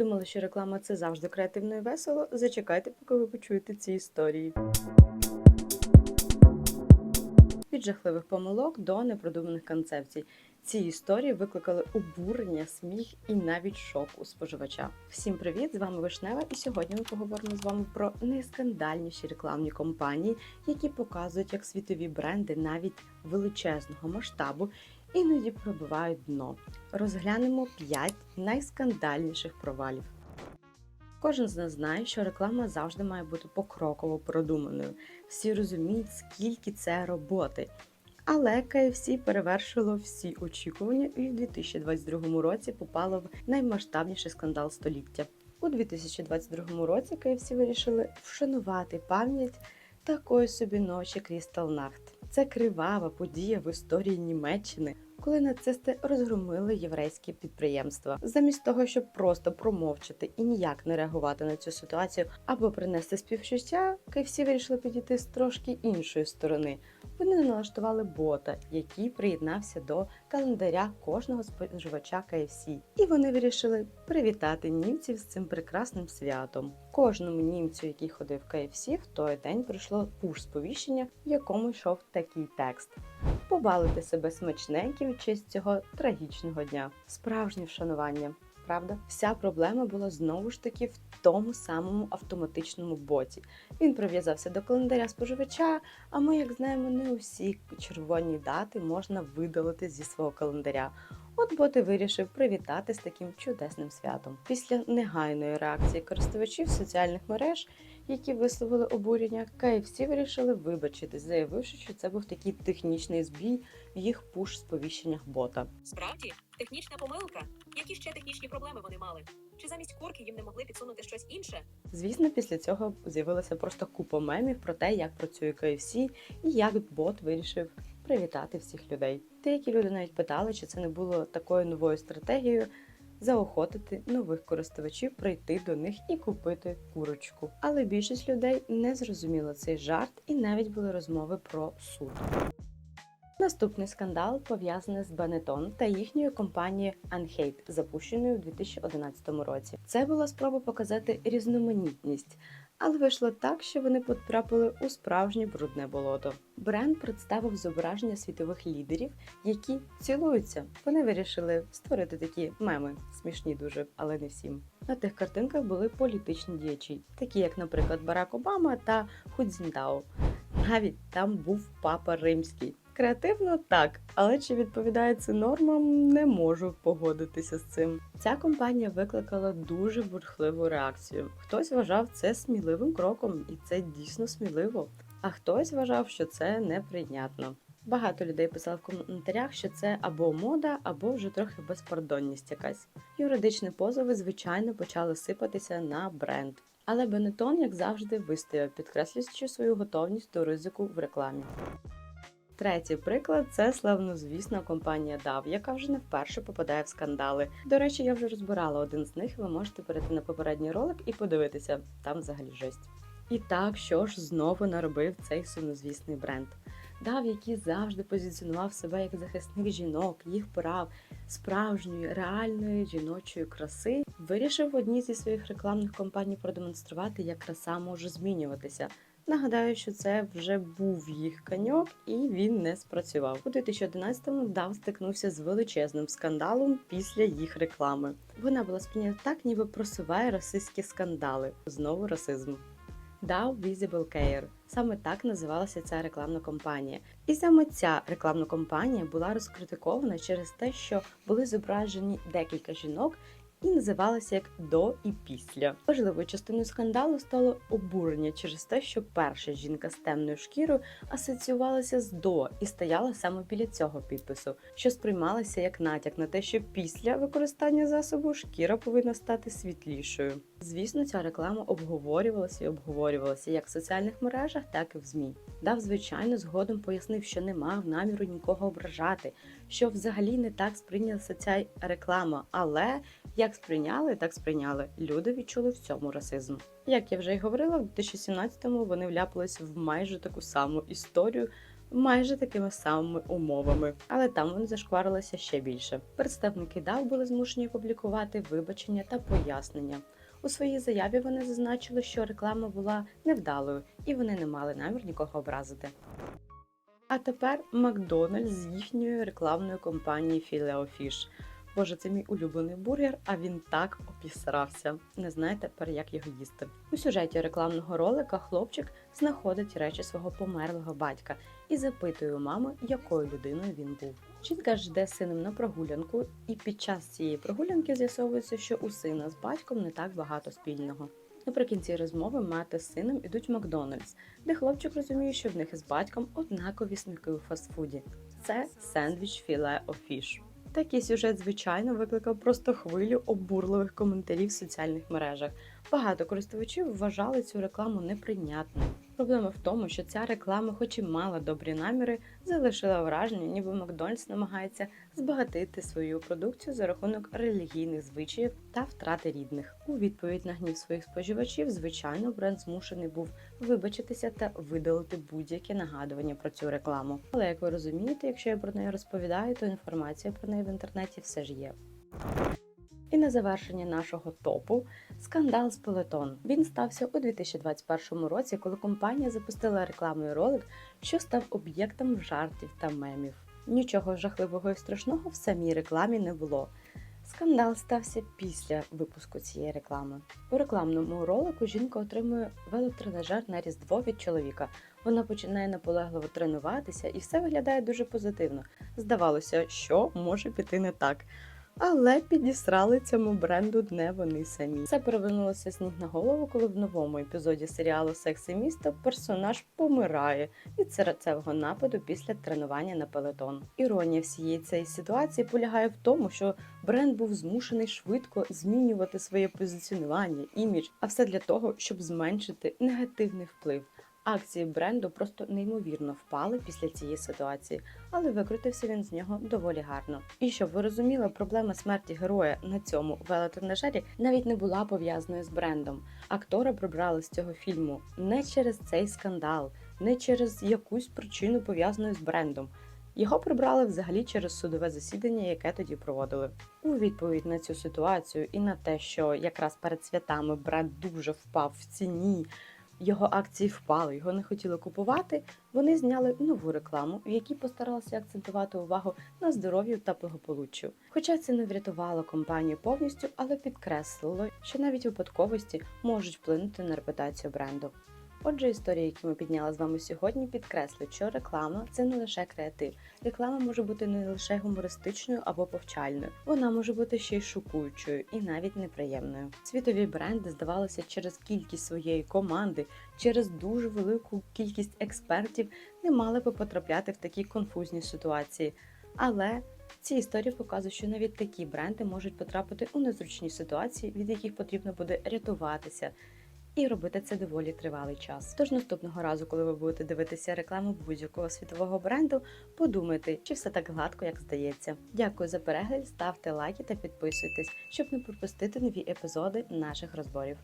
думали, що реклама це завжди креативно і весело, зачекайте, поки ви почуєте ці історії. Від жахливих помилок до непродуманих концепцій. Ці історії викликали обурення, сміх і навіть шок у споживача. Всім привіт! З вами Вишнева, і сьогодні ми поговоримо з вами про найскандальніші рекламні кампанії, які показують, як світові бренди навіть величезного масштабу іноді пробивають дно. Розглянемо 5 найскандальніших провалів. Кожен з нас знає, що реклама завжди має бути покроково продуманою. Всі розуміють, скільки це роботи. Але KFC перевершило всі очікування і в 2022 році попало в наймасштабніший скандал століття. У 2022 році KFC вирішили вшанувати пам'ять такої собі ночі Крістал Нахт. Це кривава подія в історії Німеччини, коли нацисти розгромили єврейські підприємства. Замість того, щоб просто промовчати і ніяк не реагувати на цю ситуацію або принести співчуття, KFC вирішили підійти з трошки іншої сторони. Вони налаштували бота, який приєднався до календаря кожного споживача KFC. І вони вирішили привітати німців з цим прекрасним святом. Кожному німцю, який ходив в KFC, в той день прийшло пуш-сповіщення, в якому йшов такий текст: побалити себе смачненьким в честь цього трагічного дня. Справжнє вшанування. Правда, вся проблема була знову ж таки в тому самому автоматичному боті. Він прив'язався до календаря споживача, а ми, як знаємо, не усі червоні дати можна видалити зі свого календаря. От бот і вирішив привітати з таким чудесним святом. Після негайної реакції користувачів соціальних мереж, які висловили обурення, KFC вирішили вибачитись, заявивши, що це був такий технічний збій в їх пуш-сповіщеннях бота. Справді, технічна помилка. Які ще технічні проблеми вони мали? Чи замість курки їм не могли підсунути щось інше? Звісно, після цього з'явилася просто купа мемів про те, як працює KFC і як бот вирішив привітати всіх людей. Деякі люди навіть питали, чи це не було такою новою стратегією заохотити нових користувачів прийти до них і купити курочку. Але більшість людей не зрозуміла цей жарт і навіть були розмови про суд. Наступний скандал пов'язаний з Benetton та їхньою компанією Unhate, запущеною у 2011 році. Це була спроба показати різноманітність, але вийшло так, що вони потрапили у справжнє брудне болото. Бренд представив зображення світових лідерів, які цілуються. Вони вирішили створити такі меми, смішні дуже, але не всім. На тих картинках були політичні діячі, такі як, наприклад, Барак Обама та Худзінтао. Навіть там був папа римський. Креативно так, але чи відповідає це нормам, не можу погодитися з цим. Ця компанія викликала дуже бурхливу реакцію. Хтось вважав це сміливим кроком, і це дійсно сміливо. А хтось вважав, що це неприйнятно. Багато людей писали в коментарях, що це або мода, або вже трохи безпардонність якась. Юридичні позови, звичайно, почали сипатися на бренд. Але Benetton, як завжди, вистояв, підкреслюючи свою готовність до ризику в рекламі. Третій приклад це славнозвісна компанія DAV, яка вже не вперше попадає в скандали. До речі, я вже розбирала один з них. Ви можете перейти на попередній ролик і подивитися, там взагалі жесть. І так, що ж знову наробив цей сумнозвісний бренд? DAV, який завжди позиціонував себе як захисник жінок, їх прав, справжньої реальної жіночої краси, вирішив в одній зі своїх рекламних кампаній продемонструвати, як краса може змінюватися. Нагадаю, що це вже був їх каньок, і він не спрацював. У 2011-му Дав стикнувся з величезним скандалом після їх реклами. Вона була сприйнята так, ніби просуває расистські скандали. Знову расизм. DAO Visible Care. Саме так називалася ця рекламна кампанія. І саме ця рекламна кампанія була розкритикована через те, що були зображені декілька жінок, і називалася як до і після. Важливою частиною скандалу стало обурення через те, що перша жінка з темною шкірою асоціювалася з до і стояла саме біля цього підпису, що сприймалося як натяк на те, що після використання засобу шкіра повинна стати світлішою. Звісно, ця реклама обговорювалася і обговорювалася як в соціальних мережах, так і в ЗМІ. Дав, звичайно, згодом пояснив, що не мав наміру нікого ображати, що взагалі не так сприйнялася ця реклама, але як сприйняли, так сприйняли. Люди відчули в цьому расизм. Як я вже й говорила, в 2017-му вони вляпалися в майже таку саму історію майже такими самими умовами, але там вони зашкварилися ще більше. Представники DAO були змушені опублікувати вибачення та пояснення. У своїй заяві вони зазначили, що реклама була невдалою і вони не мали намір нікого образити. А тепер Макдональдс з їхньою рекламною компанією Fish. Боже, це мій улюблений бургер, а він так опісрався. Не знаю тепер, як його їсти. У сюжеті рекламного ролика хлопчик знаходить речі свого померлого батька і запитує у мами, якою людиною він був. Жінка ж йде сином на прогулянку, і під час цієї прогулянки з'ясовується, що у сина з батьком не так багато спільного. Наприкінці розмови мати з сином ідуть в Макдональдс, де хлопчик розуміє, що в них із батьком однакові смаки у фастфуді. Це сендвіч філе офіш. Такий сюжет, звичайно, викликав просто хвилю обурливих коментарів в соціальних мережах. Багато користувачів вважали цю рекламу неприйнятною. Проблема в тому, що ця реклама, хоч і мала добрі наміри, залишила враження, ніби Макдональдс намагається збагатити свою продукцію за рахунок релігійних звичаїв та втрати рідних. У відповідь на гнів своїх споживачів, звичайно, бренд змушений був вибачитися та видалити будь-яке нагадування про цю рекламу. Але як ви розумієте, якщо я про неї розповідаю, то інформація про неї в інтернеті все ж є. І на завершення нашого топу скандал з Пелетон. Він стався у 2021 році, коли компанія запустила рекламний ролик, що став об'єктом жартів та мемів. Нічого жахливого і страшного в самій рекламі не було. Скандал стався після випуску цієї реклами. У рекламному ролику жінка отримує велотренажер на різдво від чоловіка. Вона починає наполегливо тренуватися, і все виглядає дуже позитивно. Здавалося, що може піти не так. Але підісрали цьому бренду не вони самі. Це перевернулося з ніг на голову, коли в новому епізоді серіалу Секс і місто персонаж помирає від серцевого нападу після тренування на пелетон. Іронія всієї цієї ситуації полягає в тому, що бренд був змушений швидко змінювати своє позиціонування, імідж, а все для того, щоб зменшити негативний вплив. Акції бренду просто неймовірно впали після цієї ситуації, але викрутився він з нього доволі гарно. І щоб ви розуміли, проблема смерті героя на цьому велотренажері навіть не була пов'язаною з брендом. Актора прибрали з цього фільму не через цей скандал, не через якусь причину пов'язану з брендом. Його прибрали взагалі через судове засідання, яке тоді проводили. У відповідь на цю ситуацію і на те, що якраз перед святами бренд дуже впав в ціні, його акції впали, його не хотіли купувати. Вони зняли нову рекламу, в якій постаралися акцентувати увагу на здоров'ю та благополуччю. Хоча це не врятувало компанію повністю, але підкреслило, що навіть випадковості можуть вплинути на репутацію бренду. Отже, історії, які ми підняли з вами сьогодні, підкреслюють, що реклама це не лише креатив. Реклама може бути не лише гумористичною або повчальною, вона може бути ще й шокуючою і навіть неприємною. Світові бренди, здавалося, через кількість своєї команди, через дуже велику кількість експертів не мали би потрапляти в такі конфузні ситуації. Але ці історії показують, що навіть такі бренди можуть потрапити у незручні ситуації, від яких потрібно буде рятуватися. І робити це доволі тривалий час. Тож наступного разу, коли ви будете дивитися рекламу будь-якого світового бренду, подумайте, чи все так гладко, як здається. Дякую за перегляд, ставте лайки та підписуйтесь, щоб не пропустити нові епізоди наших розборів.